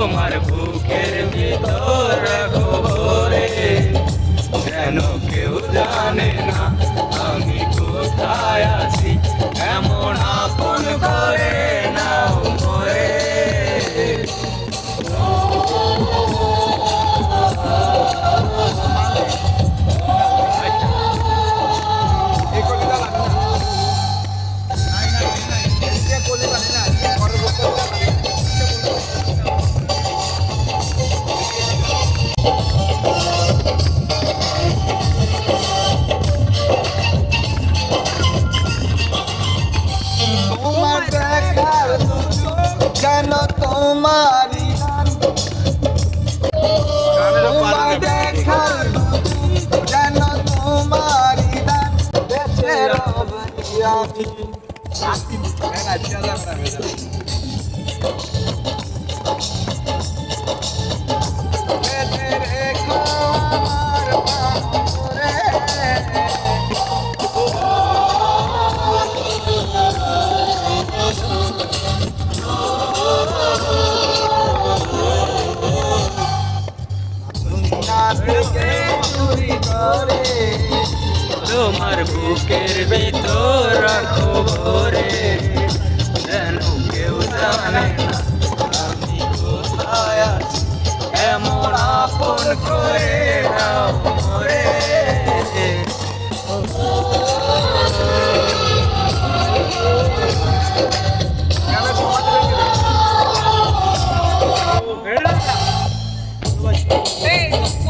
তোমার বুকের ভিতর তোমারি দেখার যেন তোমারি দান দেশের আমি Thank you. তোমার বুকের ভিতর রাখো যেন কেউ জানে আমি কোথায় এমন আপন করে দাও মরে Hey!